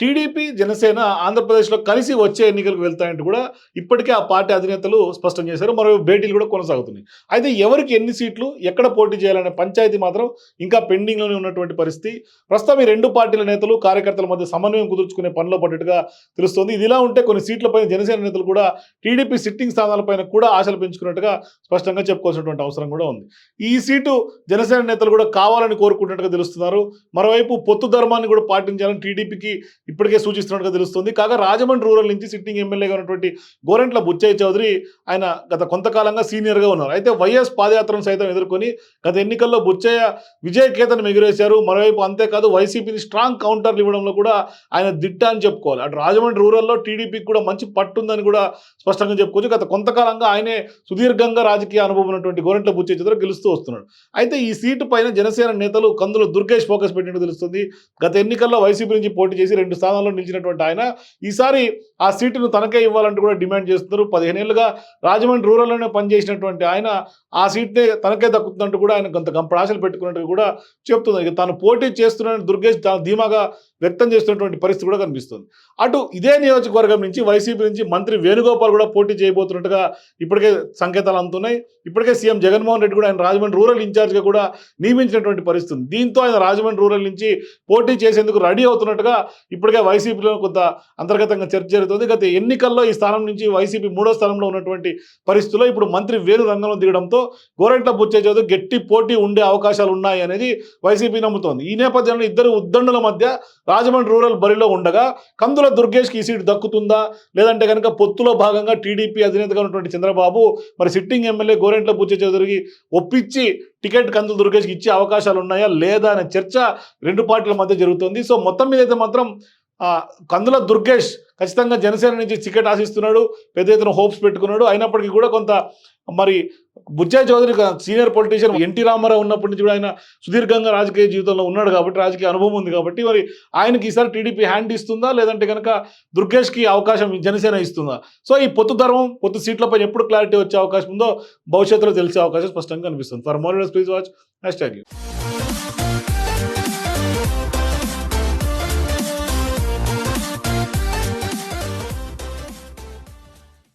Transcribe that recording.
TDP Janasena ఆంధ్రప్రదేశ్లో కలిసి వచ్చే ఎన్నికలకు వెళ్తాయంటూ కూడా ఇప్పటికే ఆ పార్టీ అధినేతలు స్పష్టం చేశారు. మరో భేటీలు కూడా కొనసాగుతున్నాయి. అయితే ఎవరికి ఎన్ని సీట్లు ఎక్కడ పోటీ చేయాలనే పంచాయతీ మాత్రం ఇంకా పెండింగ్లోనే ఉన్నటువంటి పరిస్థితి. ప్రస్తుతం ఈ రెండు పార్టీల నేతలు కార్యకర్తల మధ్య సమన్వయం కుదుర్చుకునే పనిలో పడ్డట్టుగా తెలుస్తోంది. ఇది ఇలా ఉంటే కొన్ని సీట్లపైన జనసేన నేతలు కూడా టీడీపీ సిట్టింగ్ స్థానాలపైన కూడా ఆశలు పెంచుకున్నట్టుగా స్పష్టంగా చెప్పుకోవాల్సినటువంటి అవసరం కూడా ఉంది. ఈ సీటు జనసేన నేతలు కూడా కావాలని కోరుకుంటున్నట్టుగా తెలుస్తున్నారు. మరోవైపు పొత్తు ధర్మాన్ని కూడా పాటించాలని టీడీపీకి ఇప్పటికే సూచిస్తున్నట్టుగా తెలుస్తుంది. కాగా రాజమండ్రి రూరల్ నుంచి సిట్టింగ్ ఎమ్మెల్యేగా ఉన్నటువంటి గోరెంట్ల బుచ్చయ్య చౌదరి ఆయన గత కొంతకాలంగా సీనియర్గా ఉన్నారు. అయితే వైఎస్ పాదయాత్రను సైతం ఎదుర్కొని గత ఎన్నికల్లో బుచ్చయ్య విజయకేతను ఎగురేశారు. మరోవైపు అంతేకాదు వైసీపీని స్ట్రాంగ్ కౌంటర్లు ఇవ్వడంలో కూడా ఆయన దిట్ట అని చెప్పుకోవాలి. అటు రాజమండ్రి రూరల్లో టీడీపీకి కూడా మంచి పట్టుందని కూడా స్పష్టంగా చెప్పుకోవచ్చు. గత కొంతకాలంగా ఆయనే సుదీర్ఘంగా రాజకీయ అనుభవం ఉన్నటువంటి గోరెంట్ల బుచ్చయ్య చౌదరి గెలుస్తూ వస్తున్నాడు. అయితే ఈ సీటు పైన జనసేన నేతలు కందులు దుర్గేష్ ఫోకస్ పెట్టినట్టు తెలుస్తుంది. గత ఎన్నికల్లో వైసీపీ నుంచి పోటీ చేసి రెండు స్థానాల్లో నిలిచినటువంటి ఆయన. ఈసారి ఆ సీటును తనకే ఇవ్వాలంటూ కూడా డిమాండ్ చేస్తున్నారు. పదిహేనేళ్ళుగా రాజమండ్రి రూరల్లోనే పనిచేసినటువంటి ఆయన ఆ సీట్నే తనకే దక్కుతుందంటూ కూడా ఆయన కొంత గంప ఆశలు పెట్టుకున్నట్టు కూడా చెప్తుంది తను తాను పోటీ చేస్తున్న దుర్గేష్ ధీమాగా వ్యక్తం చేస్తున్నటువంటి పరిస్థితి కూడా కనిపిస్తుంది. అటు ఇదే నియోజకవర్గం నుంచి వైసీపీ నుంచి మంత్రి వేణుగోపాల్ కూడా పోటీ చేయబోతున్నట్టుగా ఇప్పటికే సంకేతాలు అందుతున్నాయి. ఇప్పటికే సీఎం జగన్మోహన్ రెడ్డి కూడా ఆయన రాజమండ్రి రూరల్ ఇన్ఛార్జ్గా కూడా నియమించినటువంటి పరిస్థితి దీంతో ఆయన రాజమండ్రి రూరల్ నుంచి పోటీ చేసేందుకు రెడీ అవుతున్నట్టుగా ఇప్పటికే వైసీపీలో కొంత అంతర్గతంగా చర్చ జరుగుతుంది. గత ఎన్నికల్లో ఈ స్థానం నుంచి వైసీపీ మూడో స్థానంలో ఉన్నటువంటి పరిస్థితుల్లో ఇప్పుడు మంత్రి వేరు రంగంలో దిగడంతో గోరంట్ల బుచ్చే చదువు గట్టి పోటీ ఉండే అవకాశాలు ఉన్నాయి అనేది వైసీపీ నమ్ముతోంది. ఈ నేపథ్యంలో ఇద్దరు ఉద్దండుల మధ్య రాజమండ్రి రూరల్ బరిలో ఉండగా కందుల దుర్గేష్కి ఈ సీటు దక్కుతుందా? లేదంటే కనుక పొత్తులో భాగంగా టీడీపీ అధినేతగా ఉన్నటువంటి చంద్రబాబు మరి సిట్టింగ్ ఎమ్మెల్యే గోరెంట్ల బుచ్చే చౌదరికి ఒప్పించి టికెట్ కందులు దుర్గేష్కి ఇచ్చే అవకాశాలు ఉన్నాయా లేదా అనే చర్చ రెండు పార్టీల మధ్య జరుగుతుంది. సో మొత్తం మీద అయితే మాత్రం కందుల దుర్గేష్ ఖచ్చితంగా జనసేన నుంచి టికెట్ ఆశిస్తున్నాడు పెద్ద ఎత్తున హోప్స్ పెట్టుకున్నాడు. అయినప్పటికీ కూడా కొంత మరి Bujjai Chowdary senior politician NT Rama Rao ఉన్నప్పటి నుంచి కూడా ఆయన సుదీర్ఘంగా రాజకీయ జీవితంలో ఉన్నాడు కాబట్టి రాజకీయ అనుభవం ఉంది కాబట్టి మరి ఆయనకి ఈసారి టీడీపీ హ్యాండ్ ఇస్తుందా? లేదంటే కనుక దుర్గేష్కి అవకాశం జనసేన ఇస్తుందా? సో ఈ పొత్తు ధర్మం పొత్తు సీట్లపై ఎప్పుడు క్లారిటీ వచ్చే అవకాశం ఉందో భవిష్యత్తులో తెలిసే అవకాశం స్పష్టంగా కనిపిస్తుంది. For more please watch hashtag you